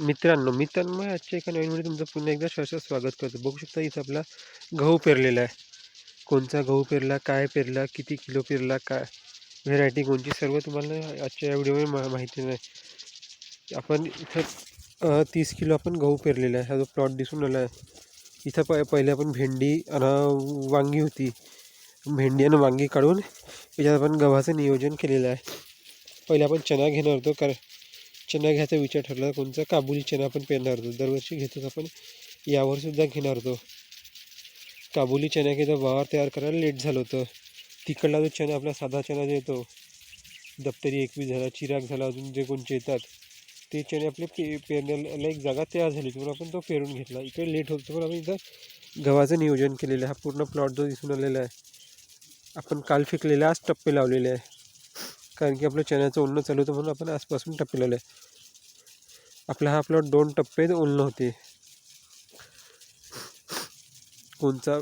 मित्रांनो मित्रांनो आजच्या एका नवीन मध्ये तुमचं पुन्हा एकदा सहसा स्वागत करतो. बघू शकता इथं आपला गहू पेरलेला आहे. कोणचा गहू पेरला काय पेरला किती किलो पेरला काय? व्हेरायटी कोणची सर्व तुम्हाला आजच्या या व्हिडिओमध्ये मा माहिती नाही आपण इथं तीस किलो आपण गहू पेरलेला आहे. हा जो प्लॉट दिसून आला आहे. इथं प पहिले आपण भेंडी आणि वांगी होती. भेंडी आणि वांगी काढून याच्यात आपण गव्हाचं नियोजन केलेलं आहे. पहिले आपण चणा घेणार होतो कारण चणा घ्यायचा विचार ठरला. कोणचा काबुली चणा आपण पेरणार होतो. दरवर्षी घेतोच आपण. यावरसुद्धा घेणार होतो. काबुली चण्याचा वावर तयार करायला लेट झालं होतं. तिकडला जो चणा आपला साधा चणा जो येतो दप्तरी एकवीस झाला चिराग झाला अजून जे कोणचे येतात ते चणे आपले पे पेरण्याला एक जागा तयार झाली म्हणून आपण तो पेरून घेतला. इकडे लेट होतो पण आपण इथं गव्हाचं नियोजन केलेलं आहे. हा पूर्ण प्लॉट जो दिसून आलेला आहे. आपण काल फेकलेले आज टप्पे लावलेले आहे. कारण की आपलं चण्याचं ओलणं चालू होतं म्हणून आपण आजपासून टप्पे आहे. आपला हा प्लॉट दोन टप्पे ओलणं होते. कोणचा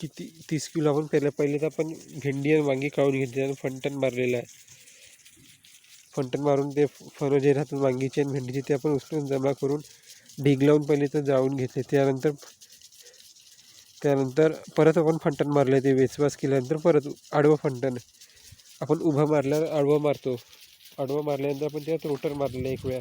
किती तीस किलो आपण पेरलं पहिले तर आपण भेंडी आणि वांगी काढून घेतली आणि फंटन मारलेलं आहे. फंटन मारून ते फळं जे राहतात वांगीचे आणि भेंडीचे ते आपण उचलून जमा करून ढीग लावून पहिले तर जाळून घेतले. त्यानंतर त्यानंतर परत आपण फंटन मारले ते वेचवास केल्यानंतर परत आडवं फंटन आपण उभं मारल्यावर आडवं मारतो. आडवं मारल्यानंतर आपण त्यात रोटर मारलेलं एक वेळा.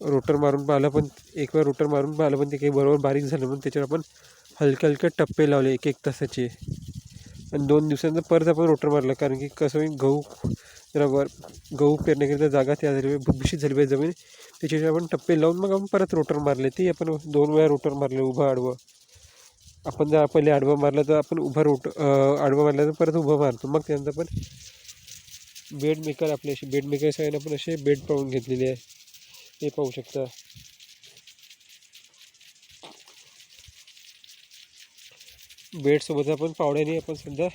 रोटर मारून पाहिलं पण एक वेळा रोटर मारून पाहिलं पण ते काही बरोबर बारीक झालं म्हणून त्याच्यावर आपण हलके हलके टप्पे लावले एक एक तासाचे. आणि दोन दिवसानंतर परत आपण रोटर मारलं. कारण की कसं होईल गहू जरा वर गहू पेरण्याकरिता जागा त्या झाली पाहिजे झाली पाहिजे जमीन. त्याच्याशी आपण टप्पे लावून मग आपण परत रोटर मारले. ते आपण दोन वेळा रोटर मारले उभं आडवं. आपण जर पहिले आडवं मारलं तर आपण उभं रोट आडवा आडवं मारलं तर परत उभं मारतो. मग त्यानंतर आपण बेड मेकर आपले असे बेड मेकर सगळ्यांना आपण असे बेड पाहून घेतलेले आहे. ते पाहू शकता. बेडसोबत आपण पावड्याने आपण सध्या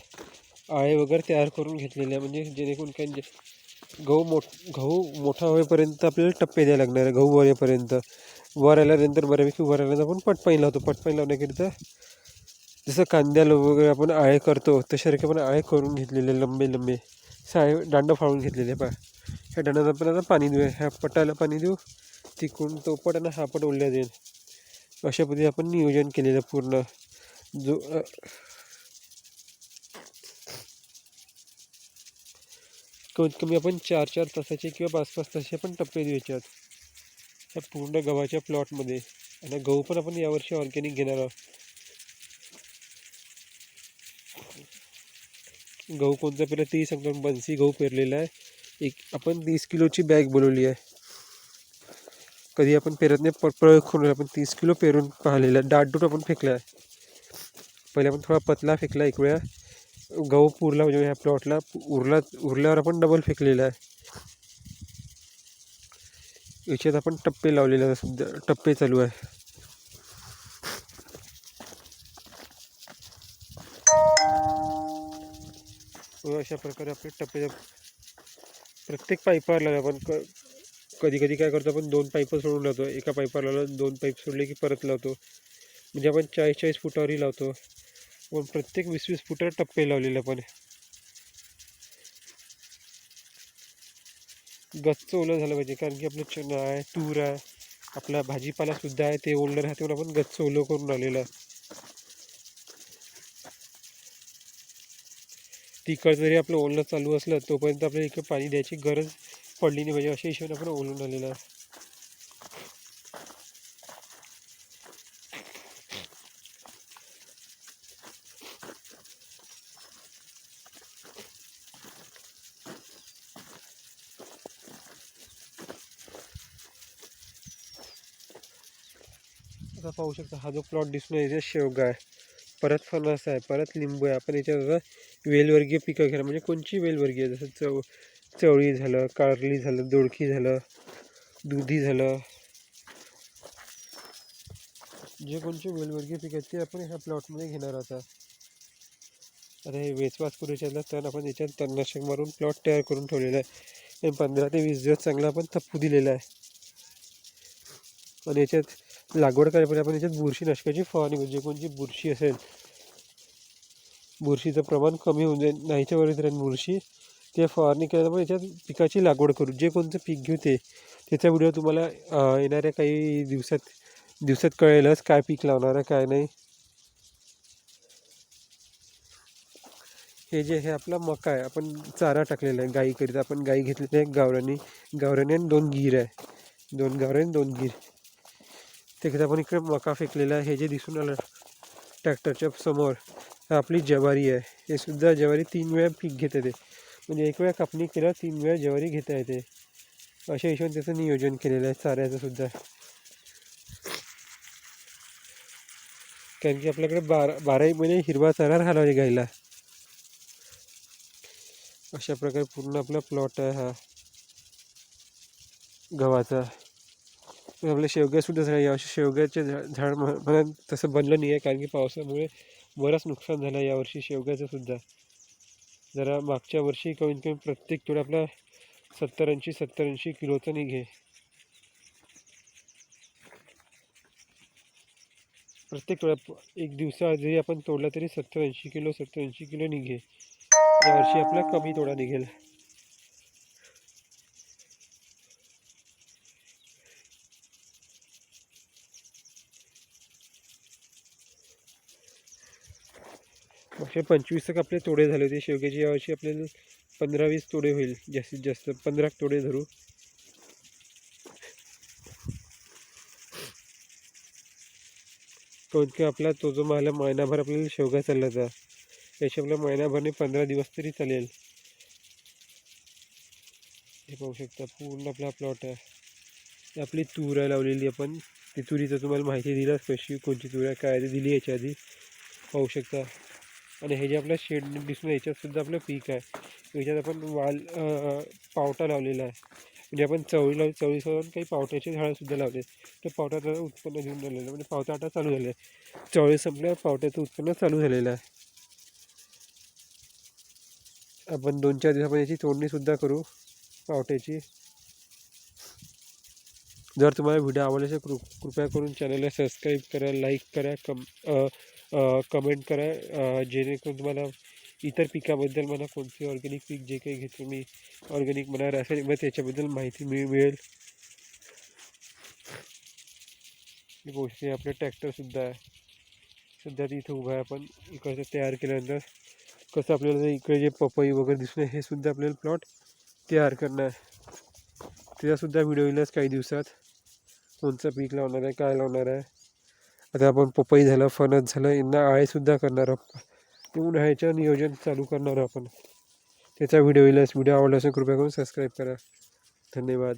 आळे वगैरे तयार करून घेतलेले आहे. म्हणजे जेणेकरून काय जे गहू मोठ गहू मोठा होईपर्यंत आपल्याला टप्पे द्यायला लागणार आहे. गहू वरेपर्यंत वर आल्यानंतर बऱ्यापैकी वर आल्यानंतर आपण पटपाणी लावतो. पटपाणी लावण्याकरिता जसं कांद्याला वगैरे आपण आळे करतो तशासारखे आपण आळे करून घेतलेले लंबे लंबे. साळे दांडं फाळून घेतलेले पा ह्या दांडात आपण आता पाणी देऊ ह्या पटाला पाणी देऊ. तिकडून तो पट आणि हा पट ओढल्या जाईल अशा पद्धतीने आपण नियोजन केलेलं पूर्ण. जो कमीत कमी आपण चार चार तासाचे किंवा पाच पाच तासाचे पण टप्पे देऊ त्या पूर्ण गव्हाच्या प्लॉटमध्ये आणि गहू पण आपण यावर्षी ऑर्गॅनिक घेणार आहोत. गहू कोणता पेरला तेही सांगतो बन्सी गहू पेरलेला आहे. एक आपण तीस किलोची बॅग बोलवली आहे. कधी आपण पेरत नाही प प्रयोग करून आपण तीस किलो पेरून पाहिलेला. आहे डाटडूट आपण फेकला आहे. पहिले आपण थोडा पतला फेकला एक वेळा. गहू पुरला म्हणजे ह्या प्लॉटला उरला उरल्यावर आपण डबल फेकलेला आहे. याच्यात आपण टप्पे लावलेले आहे सध्या. टप्पे चालू आहे. अशा प्रकारे आपले टप्पे प्रत्येक पाईपावर लावले आपण क कधी कधी काय करतो आपण दोन पाईप सोडून लावतो. एका पाईपावर लावलं दोन पाईप सोडले की परत लावतो. म्हणजे आपण चाळीस चाळीस फुटावरही लावतो. पण प्रत्येक वीस वीस फुटावर टप्पे लावलेले आपण गच्च ओलं झालं पाहिजे कारण की आपलं चणा आहे तूर आहे आपला भाजीपालासुद्धा आहे ते ओलं राहते म्हणून आपण गच्च ओलं करून लावलेलं आहे. तिकडं जरी आपलं ओलणं चालू असलं तोपर्यंत आपल्याला इकडे पाणी द्यायची गरज पडली नाही पाहिजे अशा हिशोबाने आपण ओलून आलेलं आहे. असा पाहू शकता हा जो प्लॉट दिसून याच्यात शेवगा आहे. परत फणस आहे परत लिंबू आहे. आपण याच्यात वेलवर्गीय पिकं घेणार म्हणजे कोणची वेलवर्गीय? जसं चव चवळी झालं कारली झालं दोडकी झालं दुधी झालं. जे कोणचे वेलवर्गीय पिकं आहेत ते आपण ह्या प्लॉटमध्ये घेणार आता. आता हे वेचवास करू याच्यातला तर आपण याच्यात तणनाशक मारून प्लॉट तयार करून ठेवलेला आहे. पंधरा ते वीस दिवस चांगला आपण थप्पू दिलेला आहे. आणि याच्यात लागवड करायला आपण याच्यात बुरशीनाशकाची फवारणी म्हणजे जे कोणची बुरशी असेल बुरशीचं प्रमाण कमी होऊन जाईल. नाहीच्या वरच राहील बुरशी. ते फवारणी केल्यामुळे याच्यात पिकाची लागवड करू. जे कोणतं पीक घेऊ ते त्याचा व्हिडिओ तुम्हाला येणाऱ्या काही दिवसात दिवसात कळेलच काय पीक लावणार आहे काय नाही. हे जे हे आपला मका आहे. आपण चारा टाकलेला आहे गाईकरिता आपण गाई घेतलेली आहे गावरानी. गावरानी आणि दोन गीर आहे. दोन गावरानी दोन गीर. त्याच्यात आपण इकडे मका फेकलेला आहे. हे जे दिसून आलं ट्रॅक्टरच्या समोर आपली ज्वारी आहे. हे सुद्धा ज्वारी तीन वेळा पीक घेते ते म्हणजे एक वेळा कापणी केल्यावर तीन वेळा ज्वारी घेता येते. अशा हिशोबाने त्याचं नियोजन केलेलं आहे चाऱ्याचं सुद्धा. कारण की आपल्याकडे बारा बाराही महिने हिरवा चारा राहिला पाहिजे गाईला. अशा प्रकारे पूर्ण आपला प्लॉट आहे हा. गव्हाचा. आपल्या शेवग्यासुद्धा झालं यावर्षी शेवग्याचे झाड म्हणा तसं बनलं नाही आहे कारण की पावसामुळे बरंच नुकसान झालं यावर्षी शेवग्याचंसुद्धा जरा मागच्या वर्षी कमीत कमी प्रत्येक तोड आपला सत्तर ऐंशी सत्तर ऐंशी किलोचा निघे प्रत्येक वेळा एक दिवसा जरी आपण तोडला तरी सत्तर ऐंशी किलो सत्तर ऐंशी किलो निघे यावर्षी आपला कमी तोडा निघेल. मागच्या पंचवीस तक आपले तोडे झाले होते. शेवग्याचे यावर्षी आपल्याला पंधरा वीस तोडे होईल. जास्तीत जास्त पंधरा तोडे धरू. कमीत की आपला तो जो मला महिनाभर आपल्याला शेवगा चालला होता. याच्या आपल्या महिनाभरने पंधरा दिवस तरी चालेल. हे पाहू शकता पूर्ण आपला प्लॉट आहे. आपली तूर आहे लावलेली आपण. ती तुरीचं तुम्हाला माहिती दिलाच कशी कोणती तूर आहे काय दिली याच्या आधी? पाहू शकता. आणि हे जे आपलं शेड दिसून याच्यातसुद्धा आपलं पीक आहे. याच्यात आपण वाल पावटा लावलेला आहे. म्हणजे आपण चवळी लावली चवळीसोबत काही पावट्याची झाडंसुद्धा लावले तर पावट्याचं उत्पन्न घेऊन राहिलेलं आहे. म्हणजे पावटा आता चालू झालं आहे चवळी संपल्यावर पावट्याचं उत्पन्न चालू झालेलं आहे. आपण दोन चार दिवसामध्ये याची तोडणीसुद्धा करू पावट्याची. जर तुम्हाला व्हिडिओ आवडला असेल कृ कृपया करून चॅनलला सबस्क्राईब करा लाईक करा कम कमेंट करा. जेणेकरून तुम्हाला इतर पिकाबद्दल मला कोणते ऑर्गॅनिक पीक जे काही घेतो मी ऑर्गॅनिक मला रासायनिक मग त्याच्याबद्दल माहिती मिळ मिळेल. गोष्टी आपलं ट्रॅक्टरसुद्धा आहे सध्या ते इथं उभं आहे आपण. इकडचं तयार केल्यानंतर कसं आपल्याला इकडे जे पपई वगैरे दिसून हे सुद्धा आपल्याला प्लॉट तयार करणार. आहे त्याचासुद्धा व्हिडिओ येईलच काही दिवसात. कोणचं पीक लावणार आहे काय लावणार आहे. आता आपण पपई झालं फणस झालं यांना आळेसुद्धा करणार आहोत. ते उन्हाळ्याचं नियोजन चालू करणार आपण. त्याचा व्हिडिओ येईलच व्हिडिओ आवडला असेल कृपया करून सबस्क्राईब करा. धन्यवाद.